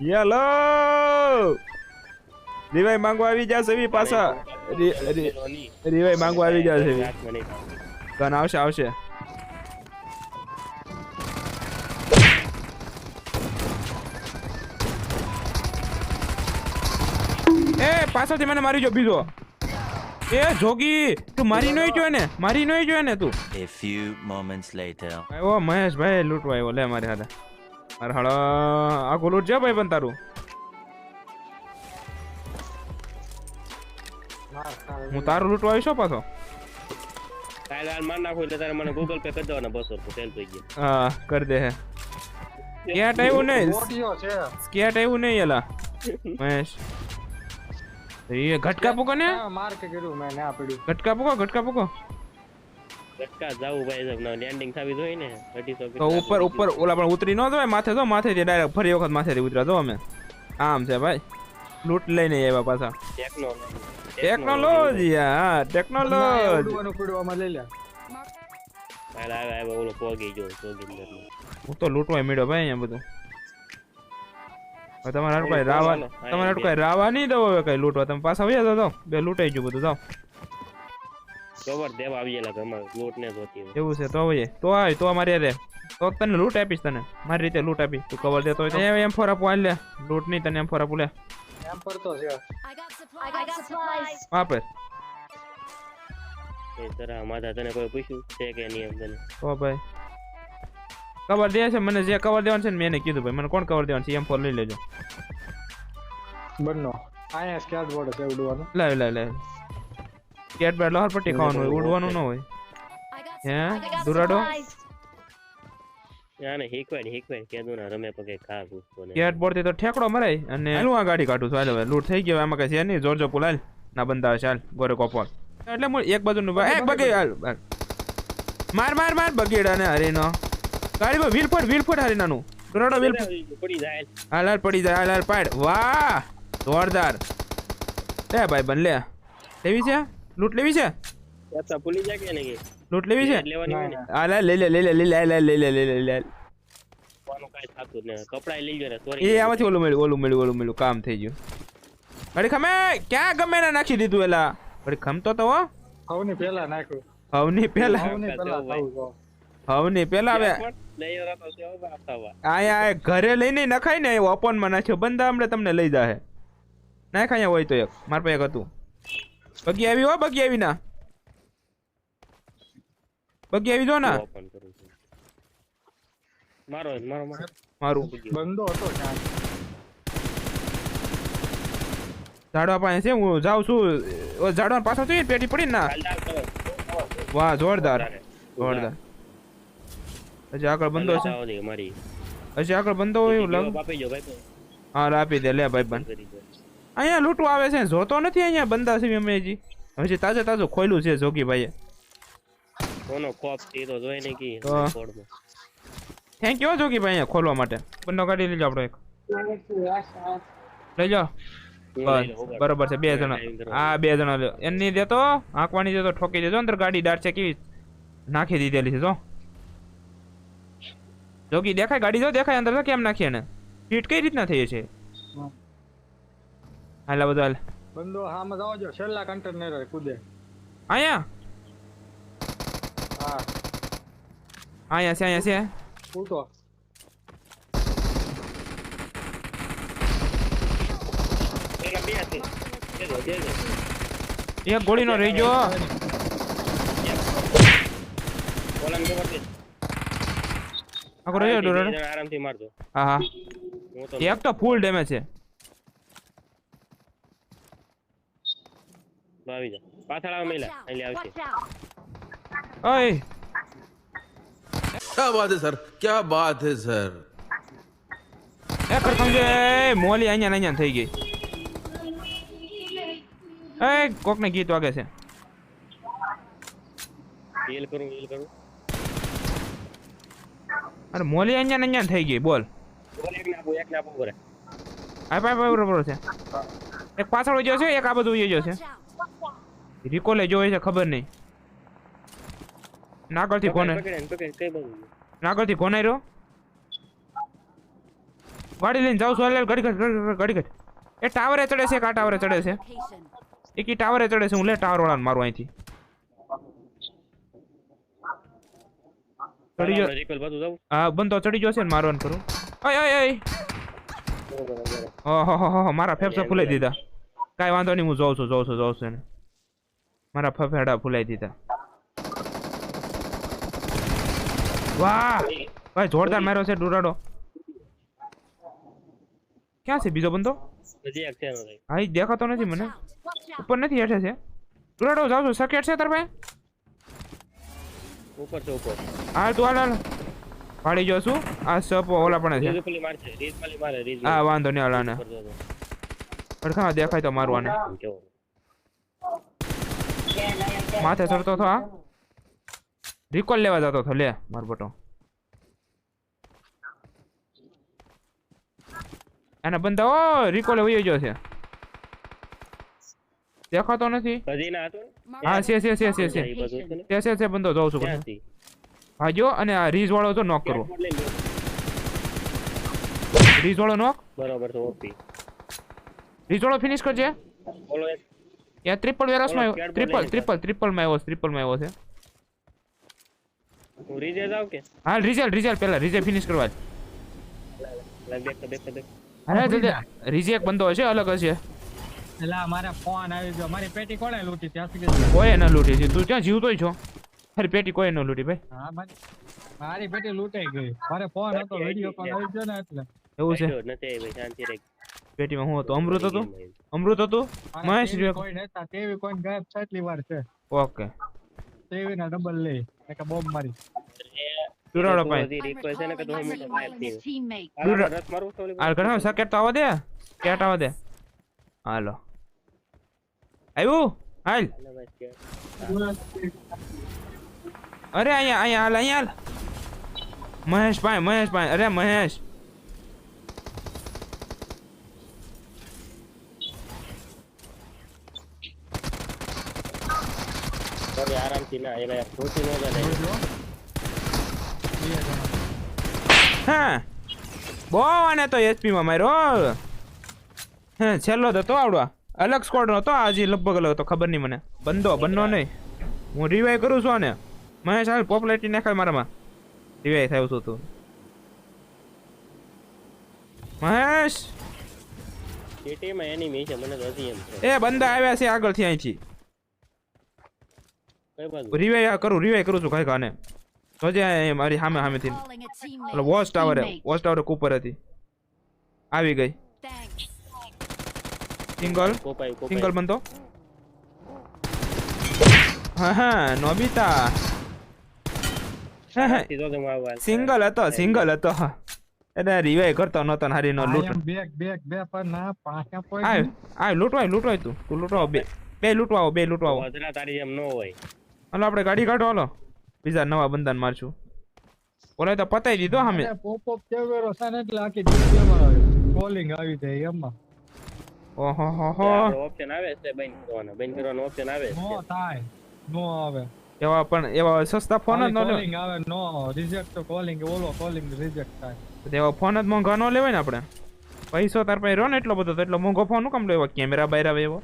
Yellow! રીવાઈ માંગવા આવી જશે એવી પાછા. રીવાઈ માંગવા આવી જશે ગન આવશે આવશે. એ પાછળથી મને મારી જો બીજો. એ જોગી તું મારી નોઈ જોય ને મારી નોઈ જોય ને તું. A few moments later. આવ્યો મહેશભાઈ લૂંટવા આવ્યો લે મારી હાથે. મારે હાલો આખું લૂંટ છે ભાઈ પણ તારું? હું તારું લૂંટવા આવીશ પાછો? કાલે માર નાખું એટલે તારે મને ગૂગલ પે કરી દેવાના બસો રૂપિયા હા કરી દે હે. સ્કેટ આવ્યું નહીં ઓડિયો સ્કેટ આવ્યું નહીં એલા મહેશ. એ ઘટકા પૂકો ને? માર્ક કર્યું મેં ના પડ્યું. ઘટકા પૂકો ઘટકા પૂકો. ગટકા જાવું ભાઈ સાહેબ ના લેન્ડિંગ થવી જોઈએ ને અઢીસો તો ઉપર ઉપર ઓલા પણ ઉતરી ન જવાય માથે તો માથેથી ડાયરેક્ટ ફરી વખત માથેથી ઉતરા તો અમે. આમ છે ભાઈ. લૂંટ લઈને આવ્યા પાછા. ટેકનોલોજી હા ટેકનોલોજી ઉડવાનું પડવામાં લઈ લે આવે આવે ઓલો પોગી જો પોગી અંદર હું તો લૂંટવાય મળ્યો ભાઈ અહીંયા બધું. તમારે કઈ રાવા તમારે કઈ રાવા નહીં દો હવે કઈ લૂંટવા. તમે પાછા વયા જાઓ તો બે લૂંટાઈ ગયું બધું જાઓ. કવર દેવા આવીએલા ઘરમાં લૂટ ને જોતી હોય. એવું છે તો હવે તો આય તો અમારે રે. તો તને લૂટ આપીશ તને. મારી રીતે લૂટ આપી તું કવર દેતો હોય તો. એમ ફોર આપું લે. લૂટ નહીં તને એમ ફોર આપું લે. એમ છે. I got supplies. વાપર એ તરા માથા તને કોઈ પૂછ્યું છે કે નહીં એમ તને? તો ભાઈ. કવર દે છે મને જે કવર દેવાનું છે ને મેં એને કીધું ભાઈ. મને કોણ કવર દેવાનું છે? એમ ફોર લઈ લેજો. બંનો. આયા સ્કેટ બોર્ડ છે ઉડવાનું. લાવ લાવ લાવ. કેટ બેડલો પટ્ટી ખાવાનું હોય ઉડવાનું ન હોય. હે? દુરાડો? supplies. આને હિકવાડ હિકવાડ રમે પગે ખા પૂછતો કેટ બોર્ડ તો ઠેકડો મરાય. અને હાલું આ ગાડી કાઢું છું. હાલ લૂંટ થઈ ગયો. આમાં કઈ છે નહીં. જોરજો પુલાલ ના. બંદા ચાલ ગોરે કોપોલ એટલે હું એક બાજુ નું એક બગી હાલ હાલ. માર માર માર બગેડા ને હરીનો. ગાડી પર વ્હીલ ફોડ વ્હીલ ફોડ હરીનાનું. દોરાડો વ્હીલ પડી જાય હાલ હાલ પડી જાય હાલ હાલ પાડ. વાહ! જોરદાર. લે ભાઈ બન લે. એવી છે? લૂંટ લેવી છે પાછા ભૂલી જાય કે નહીં લૂંટ લેવી છે લેવાની લે લઈ લે લઈ લે લઈ લે લઈ લે લઈ લે લઈ લે લેવાનું કાંઈ થતું જ કપડાય લઈ ગયો ને એ આમાંથી ઓલું મળ્યું ઓલું મળ્યું ઓલું મળ્યું કામ થઈ ગયું ઘડી ખમે ક્યાં ગમે ને નાખી દીધું એલા ખમતો તો હો હવની પેલા નાખ્યું હવની પેલા હવની પેલા થવું હવની પેલા હવે આયા ઘરે લઈને નખાય ને ઓપનમાં નાખ્યો બંધ હમણાં તમને લઈ જાહે નાખ અહીંયા હોય તો એક મારા પાસે એક હતું બગી આવી હો બગી આવી ના. બગી આવી જો ના. મારો મારો મારો. મારું. બંધો હતો ઝાડવા પાસે છે હું જાઉં છું. ઓ ઝાડવા પાછળ જોઈએ પેટી પડી ને વાહ જોરદાર. જોરદાર. હજી આગળ બંધો છે. મારી. હજી આગળ બંધો હોય એવું લાગે. ભાઈ હા આપી દે. લે ભાઈ બંધ. કરી દો અહીંયા લૂંટવા આવે છે જોતો નથી અહીંયા બંદા છે અમેજી હજી તાજે તાજું ખોલ્યું છે જોગી ભાઈએ કોનો ખોપ તે તો જોઈ ને કી કોડમાં થેન્ક યુ જોગી ભાઈ અહીંયા ખોલવા માટે. બંને કાઢી લેજો આપણો એક. લઈ જાઓ. બરોબર છે બે જણા. હા બે જણા લ્યો. એની દેતો આંકવાની દેતો ઠોકી દેજો અંદર ગાડી દાટ છે કેવી નાખી દીધેલી છે જો. જોગી દેખાય ગાડી જો દેખાય અંદર તો કેમ નાખી એને? સીટ કઈ રીતના થઈ છે? હાલા બધું હાલ. બંધો હામાં જાવ જો છેલ્લા કન્ટેનર કૂદે. અહીંયા? હા. અહીંયા છે અહીંયા છે. કૂદો એક ગોળી ગોળીનો રહી ગયો? આખો રહ્યો આરામથી મારજો. હા હા. એક તો ફૂલ ડેમેજ છે. આવી જા પાછળ આવ મેલા એટલે આવશે Watch out. ઓય क्या बात है सर क्या बात है सर એ કરકમજે એ મોલી અહીંયા ને અહીંયા થઈ ગઈ એ કોકને ગીત વાગે છે હીલ કરું હીલ કરું અરે મોલી અહીંયા ને અહીંયા થઈ ગઈ બોલ બોલ એક ને આપું એક ને આપું બરે આ પાય પાય બરોબર છે એક પાછળ ગયો છે એક આ બધું ગયો છે Watch out. રિકોલે જોઈ છે ખબર નહીં. નાગરથી કોને નાગરથી કોને રહ્યો ગાડી લઈને જાઉં છું ગાડી કાઢ, ગાડી કાઢ. એ ટાવરે ચડે છે કા ટાવરે ચડે છે. એક ટાવરે ચડે છે હું લે ટાવર વાળાને મારું અહીંથી. ચડી ગયો. રિકોલ જવું હા બંધો ચડી ગયો છે ને મારવાનું કરું ઓય ઓય ઓય. ઓહો હો હો મારા ફેફસા ફૂલાઈ દીધા. કાંઈ વાંધો નહીં હું જોઉં છું જોઉં છું જોઉં છું એને. મારા ફફેડા ફૂલાઈ દીધા. વાહ! ભાઈ જોરદાર માર્યો છે ડુરાડો. ક્યાં છે બીજો બંદો. હા દેખાતો નથી મને. ઉપર નથી હેઠે છે. ડુરાડો જાવ છું. સકેટ છે તાર ભાઈ? ઉપર છે ઉપર. હાલ તું હાલ હાલ. પાડી જો છું આ સપો ઓલા પણ છે. હા વાંધો નહીં હાલ આને. ઉપર જો તો. પડખા દેખાય તો મારવાને માથે ચડતો થો આ રિકોલ લેવા જતો હતો લે માર બટો. એના બંદા ઓ રિકોલ વયો ગયો છે. દેખાતો નથી? હતો હા છે છે છે છે છે. બધું છે છે છે છે જોઉં છું ક્યાંથી? ભાગ્યો અને આ રીઝ વાળો તો નોક કરો રીઝ વાળો નોક બરોબર તો ઓપી રીઝ વાળો ફિનિશ કરજે. બોલો એક. યા ટ્રિપલ વેરસમાં માં ટ્રિપલ લઈ ટ્રિપલમાં આવ્યો ટ્રિપલમાં આવ્યો છે હું રીઝે જાવ કે હા રિઝલ્ટ રિઝલ્ટ પહેલા રિઝલ્ટ ફિનિશ કરવા દેખ અરે જલ્દી રીઝે એક બંદો હશે અલગ હશે એલા મારે ફોન આવી ગયો મારી પેટી કોણે લૂંટી ત્યાં સુધી કોઈ ન લૂટી છે તું ક્યાં જીવતો છો મારી પેટી કોઈ ન લૂટી ભાઈ હા મારી મારી પેટી લૂંટાઈ ગઈ મારે ફોન હતો વિડિયો કોલ આવી ગયો ને એટલે એવું છે નથી ભાઈ શાંતિ રાખ પેટીમાં હું હતો? અમૃત હતું? અમૃત હતું? મહેશ રહ્યો. કોઈ નતા તેવી કોઈ ગાયબ છેટલી વાર છે. ઓકે. તેવી ના ડબલ લે એક બોમ્બ મારી. ચુરાડો પાઈ રિક્વેસ્ટ છે ને કે તો હું મારું ઘણા સકેટ તો આવવા દે? કેટ આવવા દે? હાલો. આવ્યું? હાલ. અરે અહીંયા અહીંયા હાલ અહીંયા હાલ. મહેશ ભાઈ મહેશ ભાઈ અરે મહેશ. થોડી આરામથી ના એલા યાર ખોટી ન જાય. હા. બહુ આને તો એસપી માં માર્યો હે. છેલ્લો તો આવડવા અલગ સ્કોડ હતો આજે લગભગ અલગ હતો ખબર નહીં મને. બંધો બંધો નહીં. હું રિવાઈવ કરું છું આને. મહેશ હાલ પોપ્યુલેટી નાખાય મારામાં. રિવાઈવ થયું છું તું. મહેશ! સિટીમાં એનિમી છે મને તો હજી એમ છે એ બંદા આવ્યા છે આગળથી અહીંથી. રિવાઈ કરું રિવાઈ કરું છું કાંઈક આને. અહીં મારી સામે સામેથી. a watch tower watch tower Cooper હતી. આવી ગઈ. સિંગલ સિંગલ બનતો? હા હા નોબિતા. તો સિંગલ હતો સિંગલ હતો. એને રિવાઈ કરતો નતો હારી નો લૂંટ. ના પાંચા point આય નહીં. આય લૂંટવાય લૂંટવાય તું. તું લૂંટવા બે. બે લૂંટવાઓ બે લૂંટવાઓ તારી જેમ ન હોય. હાલો આપણે ગાડી કાઢો હાલો. બીજા નવા બંધન મારશું. ઓલા તો પતાઈ દીધો સામે પોપ પોપ કેવેરો કેમેરો છે એટલે આખી display-માં આવે. કોલિંગ આવી જાય એમાં. ઓહો હો હો. ઓપ્શન આવે છે બંધ કરવાનો બંધ કરવાનો ઓપ્શન આવે છે. નો થાય નો આવે. એવા પણ એવા સસ્તા ફોન જ ન લેવાય. આવે નો રિજેક્ટ તો કોલિંગ ઓલો કોલિંગ રિજેક્ટ થાય. એવા ફોન જ મોંઘા ન લેવાય ને આપણે. પૈસો તાર પાસે રહ્યો ને એટલો બધો તો એટલો મોંઘો ફોનનું કામ લેવા કેમેરા બહાર આવે એવો.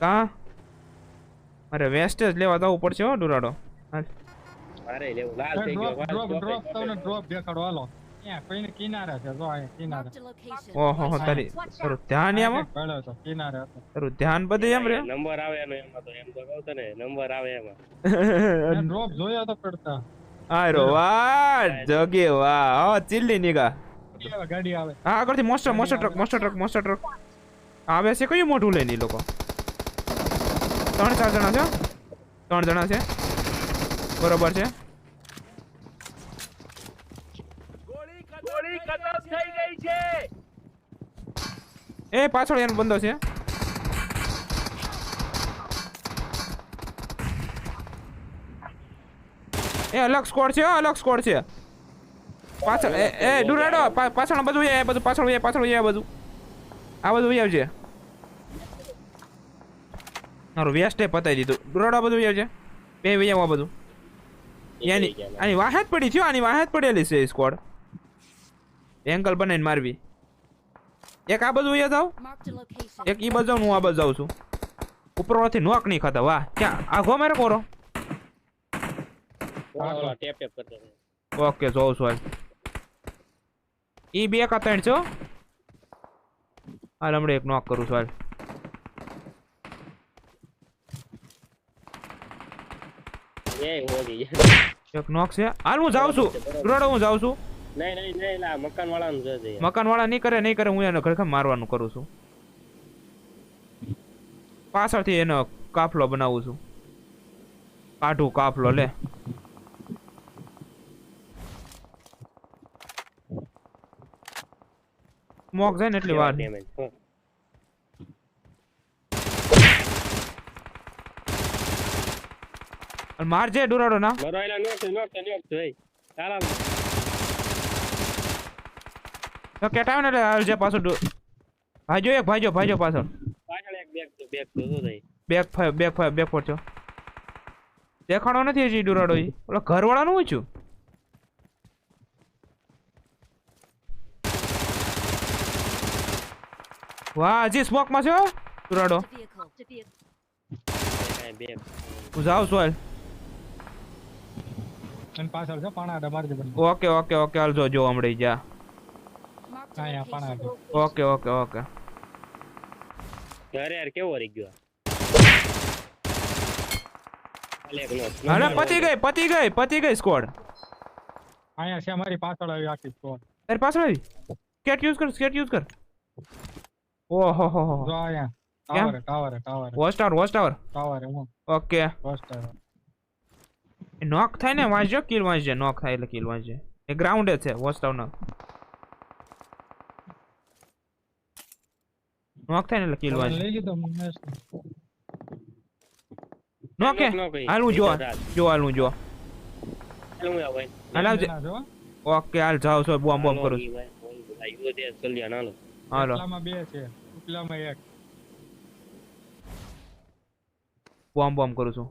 કા? અરે વેસ્ટેજ લેવા જવું પડશે હો ડુરાડો. અરે લેવું લાલ થઈ ગયો ડ્રોપ ડ્રોપ તમને ડ્રોપ દેખાડો હાલો. અહીંયા કોઈને કિનારે છે જો અહીંયા કિનારે. ઓહો હો તારી તારું ધ્યાન એમ પડ્યો તો કિનારે હતો. તારું ધ્યાન બધે એમ રે? નંબર આવે એનો એમાં તો એમ તો કહું તને નંબર આવે એમાં. ડ્રોપ જોયા તો પડતા. આરો વાહ જગે વાહ હો ચિલ્લી નીગા. ગાડી આવે, હા આગળથી monster monster truck monster truck monster truck. આવે છે કયું મોઢું લઈને લોકો? ત્રણ ચાર જણા છે ત્રણ જણા છે. બરોબર છે. એ પાછળ એનો બંધો છે. એ અલગ સ્કોડ છે અલગ સ્કોડ છે. પાછળ, એ ડુરાડો પાછળ બધું એ બધું પાછળ એ પાછળ એ બધું આ બધું આવજે. મારું વેસ્ટે પતાઈ દીધું. ડુરાડો બધું જાય છે બે વૈયા આ બધું. એની આની વાહેત પડી થયો આની વાહેત પડેલી છે સ્કોડ એંગલ બનાવીને મારવી. એક આ બાજુ વૈયા જાવ. એક ઈ બાજુ હું આ બાજુ જાઉં છું. ઉપરવાથી નોક નહીં ખાતા વાહ. ક્યાં? આઘો મારે કોરો. ઓકે જોઉં છું હાલ. ઈ બે કા ત્રણ છો હાલ હમણાં એક નોક કરું છું હાલ. એ હોગી એક નોક છે. હાલ હું જાઉં છું. રોડ હું જાઉં છું. નહીં નહીં નહીં લા મકાન વાળાનું યાર. મકાન વાળા નહીં કરે નહીં કરે હું એને ખરેખર મારવાનું કરું છું. પાછળથી એનો કાફલો બનાવું છું. કાઢું કાફલો લે. મોક જાય ને એટલી વાર. નહીં. Damage. હો. અને મારજે ડુરાડો ના. મારો એલા નોક છે, નોક છે, નોક છે, ચાલા. તો કેટા ને એટલે હાલજે પાછો ભાઈજો એક ભાઈજો ભાઈજો પાછળ પાછળ એક બેગ તો બેગ તો શું? Back five back five back four છો. દેખાડો નથી હજી ડુરાડો ઈ. ઓલો ઘરવાળાનું હું છું. વાહ હજી સ્મોકમાં છે ડુરાડો. હું જાઉં છું હાલ અને પાછળ છે પાણા મારજે બંને ઓકે ઓકે ઓકે હાલ જો જો હમણાં જા. Ah, yeah, okay okay okay. અરે યાર કેવો રહી ગયો. હાલે પતી ગઈ પતી ગઈ પતી ગઈ સ્કોડ આયા છે મારી પાછળ આવી આખી સ્કોડ તારી પાછળ આવી? સ્કેટ યુઝ કર સ્કેટ યુઝ કર. ઓહો હો હો જો આયા? Tower tower tower watch tower watch tower tower okay. Tower knock થાય ને વાંચજો કિલ વાંચજે નોક થાય એટલે કિલ વાંચજે. એ ગ્રાઉન્ડ છે વોચ ટાવર નોક થાય ને એટલે કિલ વાંચજે. લઈ લીધો નોકે હાલ હું? જો જો હાલ હું જો હાલ હું આવું, ભાઈ. હાલ આવજે. ઓકે હાલ જાવ છો બોમ્બ બોમ્બ કરું હાલો હાલો. બે છે ઉપલામાં એક. બોમ્બ બોમ્બ કરું છું.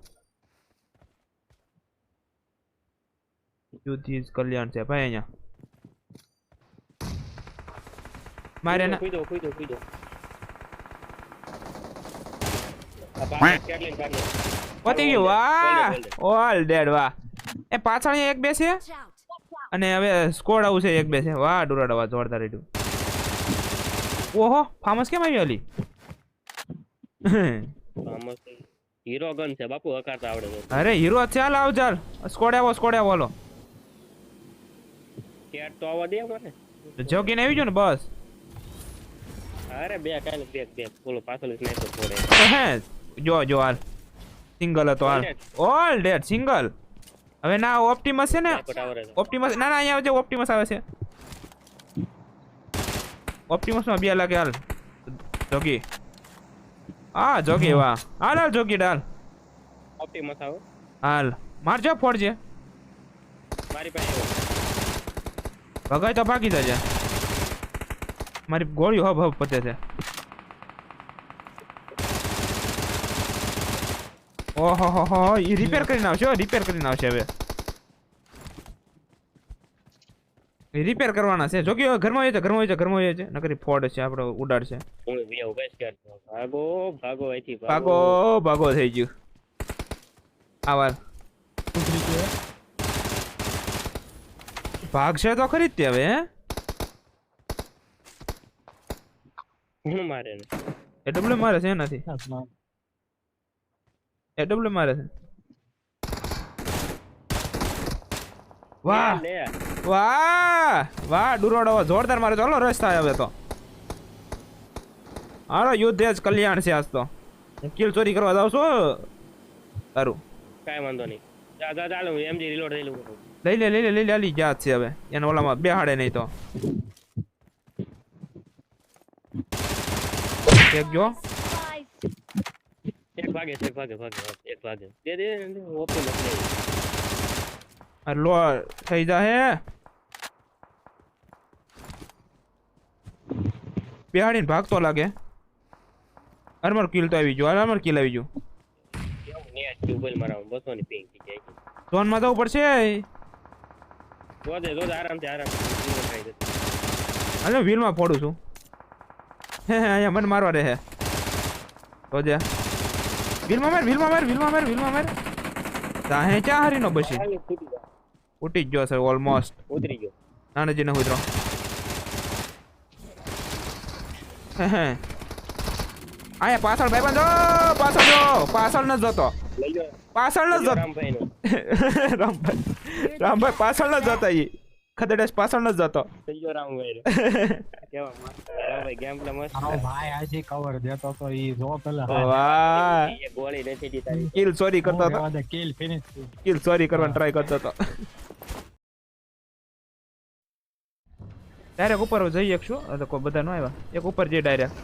યુદ્ધ ઇઝ કલ્યાણ છે ભાઈ અહીંયા. મારે ના કૂદો. પતી ગયું વાહ! ઓલ ડેડ વાહ! એ પાછળ અહીંયા એક બે છે અને હવે સ્કોડ આવું છે એક બે છે વાહ ડુરાડા વાહ જોરદાર રેડ્યું ઓહો ફામસ કેમ આવી ઓલી આમાં હીરો ગન છે બાપુ હકારતા આવડે અરે હીરો ચાલ આવ ચાલ. સ્કોડ આવો સ્કોડ આવો હાલો. કેટ તો આવવા દે મને. જોગીને આવી જો ને બસ. અરે બે કાલે બે બે. બોલો પાછળ સ્નાઈપર છોડે હે જો જો હાલ. સિંગલ હતો હાલ. ઓલ ડેડ સિંગલ હવે ના ઓપ્ટિમસ છે ને? સ્નાઈપર આવડે છે. ઓપ્ટિમસ ના ના અહીંયા આવજે ઓપ્ટિમસ આવે છે. ઓપ્ટિમસમાં બે લાગે હાલ. જોગી. હા જોગી વાહ. હાલ હાલ જોગી ડાલ. ઓપ્ટિમસ આવો. હાલ. મારજો ફોડજે. મારી પાસે આવ્યો. ભગાઈ તો ભાગી જજે. મારી ગોળીઓ હબ હબ પતે છે. ઓહો હો હો ઈ રિપેર કરીને આવશે રિપેર કરીને આવશે હવે. રિપેર કરવાના છે. જોકી હવે ઘરમાં હોય છે ઘરમાં હોય છે ઘરમાં હોય છે. નકરી ફોડ છે આપણે ઉડાડશે હું બી આવું બસ કર ભાગો ભાગો અહીંથી ભાગો. ભાગો થઈ ગયું. આવાર ઉતરી ગયો. ભાગશે તો ખરી જ તે હવે હે? હું મારે ને? એ ડબલ્યુ મારે છે નથી હાથમાં. એ ડબલ્યુ મારે છે. વાહ! લે વાહ! વાહ ડુરોડો જોરદાર મારે ચાલો રસ થાય હવે તો. હાલો યુદ્ધ જ કલ્યાણ છે આજ તો. હું કિલ ચોરી કરવા જાવ છો. તારું કાઈ વાંધો નહીં. જા જા ચાલો હું એમજી રીલોડ થઈ લઉં લઈ લે લઈ લે લઈ લે આલી જાત છે હવે એને ઓલામાં બેહાડે નહીં તો એક જો Supplies. એક ભાગે છે, એક ભાગે ભાગે એક ભાગે દે દે દે, ઓપન જ નહીં. આ લો થઈ જાહે બેહાડીને ભાગતો લાગે અરમર કિલ તો આવી ગયો અરમર કિલ આવી ગયું કેવું નેટ ટ્યુબવેલ મારા બસો ની પિંગ થઈ જાય ઝોનમાં જવું પડશે જોજે જોજે આરામથી વ્હીલમાં ફોડું છું. હે હે અહીંયા મને મારવા રહે હે. તો જા. વ્હીલમાં માર વ્હીલમાં માર વ્હીલમાં માર વ્હીલમાં માર. તાહે ચા હરીનો બસી. ઉઠી જ ગયો સર ઓલમોસ્ટ ઉતરી ગયો. નાનજીને ઉતરો. હે હે. આયા પાછળ ભાઈ બંધો પાછળ જો પાછળ ન જતો. લઈ લો પાછળ ન જતો રામભાઈ. રામભાઈ પાછળ ન જતા ઈ. ખદેડેશ પાછળ ન જતો લઈ લો રામભાઈનો. કેવા મસ્ત. રામભાઈ gameplay મસ્ત. આવ ભાઈ આજે કવર દેતો તો ઈ જો પેલા. વાહ. એ ગોળી નથી દી તારી. કિલ ચોરી કરતો હતો. કિલ ફિનિશ કિલ ચોરી કરવાનો ટ્રાય કરતો હતો. ડાયરેક્ટ ઉપર જઈ શકશું કોઈ બધા ન આવ્યા. એક ઉપર જઈ ડાયરેક્ટ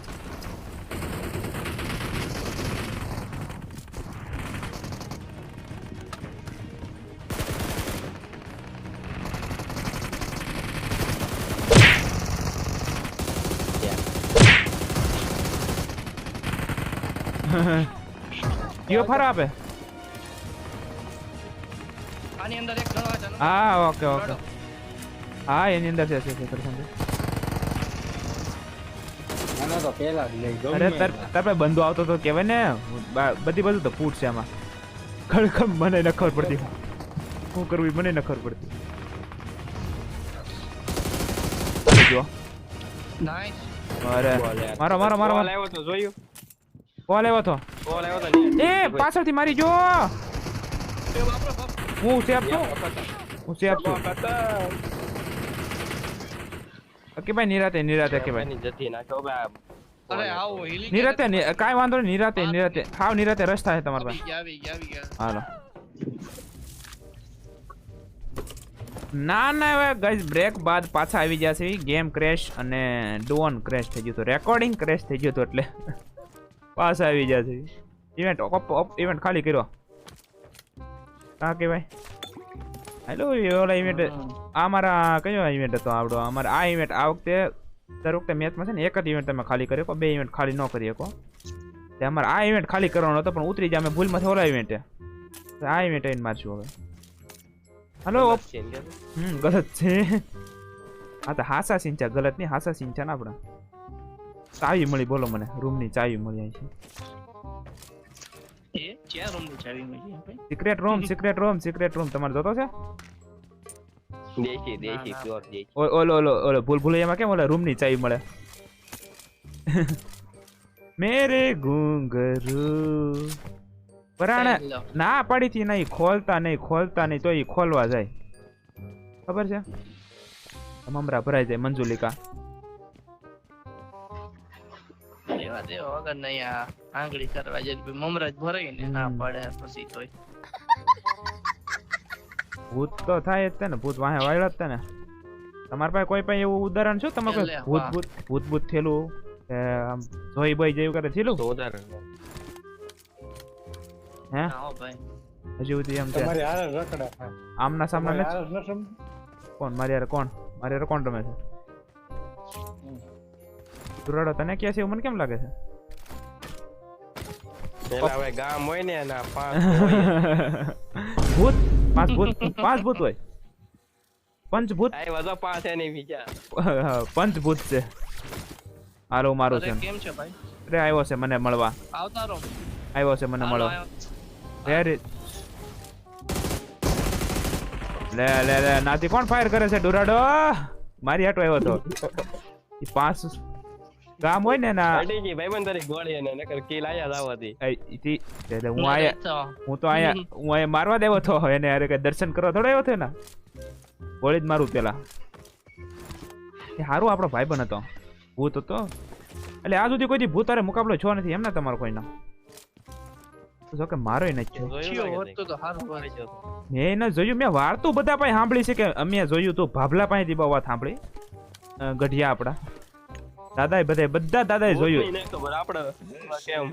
ફારા આપે આની અંદર એક ચાલો હા ઓકે ઓકે હા એની અંદર છે છે છે. તો પેલા જ લઈ અરે તર તાર પાસે બંદો આવતો તો કહેવાય ને બધી બધું તો ફૂટ છે આમાં ખડખડ મને ન ખબર પડતી શું કરવું મને ન ખબર પડતી જો નાઈસ મારો મારો મારો મારો આવ્યો તો જોયું કોલ આવ્યો તો? Ball આવ્યો તો ને. એ પાછળથી મારી જો. હું સેફ છું? હું સેફ છું. ઓકે ભાઈ નિરાતે નિરાતે કે ભાઈ. જતી નાખ્યો અરે આવો હિલી નિરાતે કાઈ વાંધો નહીં નિરાતે નિરાતે. હાવ નિરાતે રસ્તા છે તમારા પાસે. આવી ગયા આવી ગયા આવી ગયા. હાલો. ના ના હવે ગાઈઝ બ્રેક બાદ પાછા આવી ગયા છે. ગેમ ક્રેશ અને ડોન ક્રેશ થઈ ગયું હતું. રેકોર્ડિંગ ક્રેશ થઈ ગયું હતું એટલે. પાછા આવી છે. ઇવેન્ટ ઇવેન્ટ ખાલી કર્યો. કા કહેવાય. હેલો ઓલા ઇવેન્ટ આ મારા કયો ઇવેન્ટ હતો આપણો? અમારે આ ઇવેન્ટ આ વખતે દર વખતે મેચમાં છે ને એક જ ઇવેન્ટ તમે ખાલી કરી શકો બે ઇવેન્ટ ખાલી ન કરી શકો. તે અમારે આ ઇવેન્ટ ખાલી કરવાનો હતો પણ ઉતરી જાય અમે ભૂલમાંથી ઓલા ઇવેન્ટે આ ઇવેન્ટ આવીને મારશું હવે. હલો હમ ગલત છે. હા તો હાસા સિંચા ગલત નહીં હાસા સિંચા ના આપણે. ચાવી મળી બોલો મને. રૂમની ચાવી મળી અહીં છે. રૂમની ચાવી મળી ભાઈ? Secret room secret room secret room તમારે જોતો છે? દેશી દેશી pure દેશી ઓલો ઓલો ઓલો ભૂલ ભૂલૈયામાં કેમ ઓલા રૂમની ચાવી મળે? મેરે ઘુંઘરું. પરાણે. ના પાડીથી નહીં ખોલતા નહીં ખોલતા નહીં તો એ ખોલવા જાય. ખબર છે? મમરા ભરાઈ જાય મંજુલિકા. એવા દેવા વગર નહીં આ આંગળી કરવા જાય મમરાજ ભરાઈ ને ના પડે પછી તોય. ભૂત તો થાય જ છે ને ભૂત વાહે વાળ્યો જ ને. તમારા પાસે કોઈ પણ એવું ઉદાહરણ છે? તમારે કોઈ ભૂત ભૂત ભૂત ભૂત થયેલું કે આમ જોઈ બોઈ જેવું કરે થયેલું ઉદાહરણ હે? ના ભાઈ. હજી સુધી એમ છે તમારી હારે રકડા આમના હારે ન સમ કોણ? મારી યાર કોણ? મારી યાર કોણ રમે છે? દુરાડો તને ક્યાં છે? મને કેમ લાગે છે? પેલા હવે ગામ હોય ને એના પાંચ ભૂત પાંચ ભૂત પાંચ ભૂત હોય. પંચભૂત. આ વધો પાંચ એની બીજા. પંચભૂત છે. હાલો મારું છે કેમ છે ભાઈ? અરે આવ્યો છે મને મળવા. આવતા રહો. આવ્યો છે મને મળવા. લે લે નાથી કોણ ફાયર કરે છે ડોરાડો? મારી હાટો આવ્યો તો. પાંચ ગામ હોય ને ના અડીજી ભાઈબંધ તારી ગોળી એને નકર કિલ આયા જ આવતી એ ઈથી એટલે હું આયા હું તો આયા હું આયા મારવા દેવો તો એને અરે કે દર્શન કરવા થોડો આવ્યો થયો ને ગોળી જ મારું પેલા. એ હારું આપણો ભાઈબંધ હતો. ભૂત હતો. એટલે આ સુધી કોઈ ભૂત અરે મુકાબલો છો નથી એમ ને તમારો કોઈનો? જો કે મારો નથી થયો જીઓ હોત તો તો સારું હોય. મેં એને જોયું મેં વાર્તું બધા પાસે સાંભળી છે કે અમે જોયું તો ભાભલા પાસેથી બહુ વાત સાંભળી. ગઢિયા આપણા. દાદાએ બધા બધા દાદાએ જોયું. ખબર આપણે કેમ?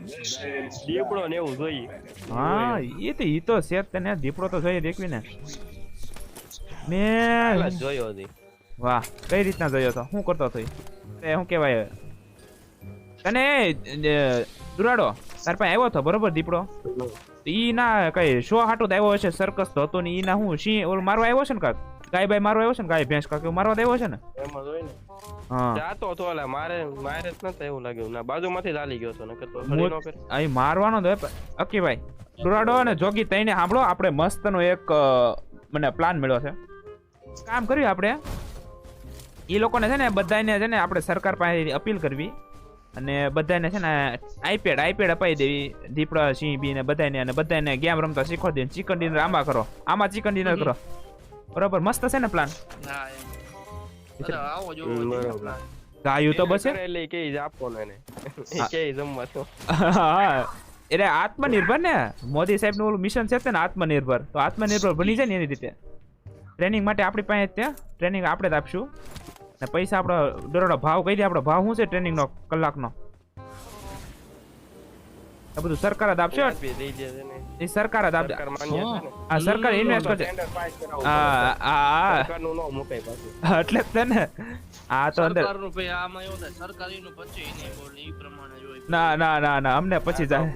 દીપડો ને એવું જોઈએ. હા એ તો ઈ તો છે તને દીપડો તો જોઈએ દેખવી ને મેં જોયો હતી વાહ કઈ રીતના જોયો તો? શું કરતો હતો? એ શું કહેવાય? તને દુરાડો તાર પાસે આવ્યો હતો બરોબર દીપડો? ઈ ના કઈ શો હાટો આવ્યો હશે સર્કસ તો હતો ને ઈ ના હું સિંહ ઓલું મારવા આવ્યો છે ને કાક? ગાય બાય મારવા આવ્યો છે ને ગાય ભેંસ કાકે મારવા આવ્યો છે ને? એમ જ હોય ને. હા. જાતો તો ઓલા મારે મારે જ નતો એવું લાગ્યું. ના બાજુમાંથી લાલી ગયો તો ને તો હું- નો કરે અહીં મારવાનો તો અકી ભાઈ. ડોરાડો અને જોગી તઈને સાંભળો આપણે મસ્તનો એક મને પ્લાન મળ્યો છે. કામ કર્યું આપણે. એ લોકોને છે ને બધાને છે ને આપણે સરકાર પાસે અપીલ કરવી. અને બધાને છે ને આઈપેડ આઈપેડ અપાઈ દેવી. દીપડા સિંહ બી ને બધાને અને બધાને ગેમ રમતા શીખવાડી દે ચિકન ડિનર આમાં કરો. આમાં ચિકન ડિનર કરો. બરોબર મસ્ત છે ને પ્લાન હા આવો બરોબર. ગાયું તો બસ એટલે કે જ આપો ને કે જમવા તો? હા એટલે આત્મનિર્ભર ને? મોદી સાહેબનું ઓલું મિશન છે તે ને આત્મનિર્ભર. તો આત્મનિર્ભર બની જાય ને એની રીતે. ટ્રેનિંગ માટે આપણી પાસે જ ત્યાં ટ્રેનિંગ આપણે જ આપશું. ને પૈસા આપણો દરોડો ભાવ કહી દે આપણો ભાવ શું છે ટ્રેનિંગ નો કલાકનો? આ બધું સરકાર જ આપશે? એ સરકાર જ આપશે? આ સરકાર ઇન્વેસ્ટ કરશે. આ આ સરકારનું ન મુકાય પાછું. એટલે જ ને. આ તો અંદર સરકારનું ભાઈ આમાં એવું થાય સરકારીનું પછી નહીં બોલે ઈ પ્રમાણે જ ના ના ના ના અમને પછી જાય.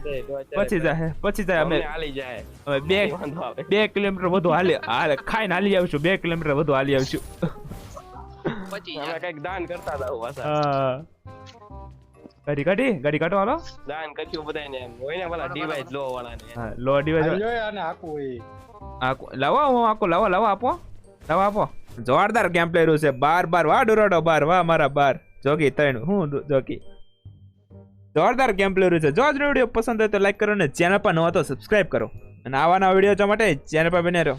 પછી જાય પછી જાય અમે. અમને હાલી જાય. હવે બે બે કિલોમીટર વધુ હાલી હાલે ખાઈને હાલી આવશું બે કિલોમીટર વધુ હાલી આવશું. પછી અમે કંઈક દાન કરતા હતા. ગાડી કાઢી ગાડી કાઢો હાલો દાન કર્યું બધાને એમ હોય ને પેલા ડિવાઇસ લો વાળાને હા, લો ડિવાઇસ લો અને આખું એ આકો લાવો હું આકો લાવો લાવો આપો લાવો આપો જોરદાર ગેમ પ્લે રહ્યું છે બાર બાર વાહ ડોરાડો બાર વાહ મારા બાર જોગી ત્રણ હું જોગી જોરદાર ગેમ પ્લે રહ્યું છે જો આજનો વીડિયો પસંદ હોય તો લાઈક કરો ને. ચેનલ પર નવા તો સબસ્ક્રાઇબ કરો. અને આવાના વીડિયો જોવા માટે ચેનલ પર બને રહો.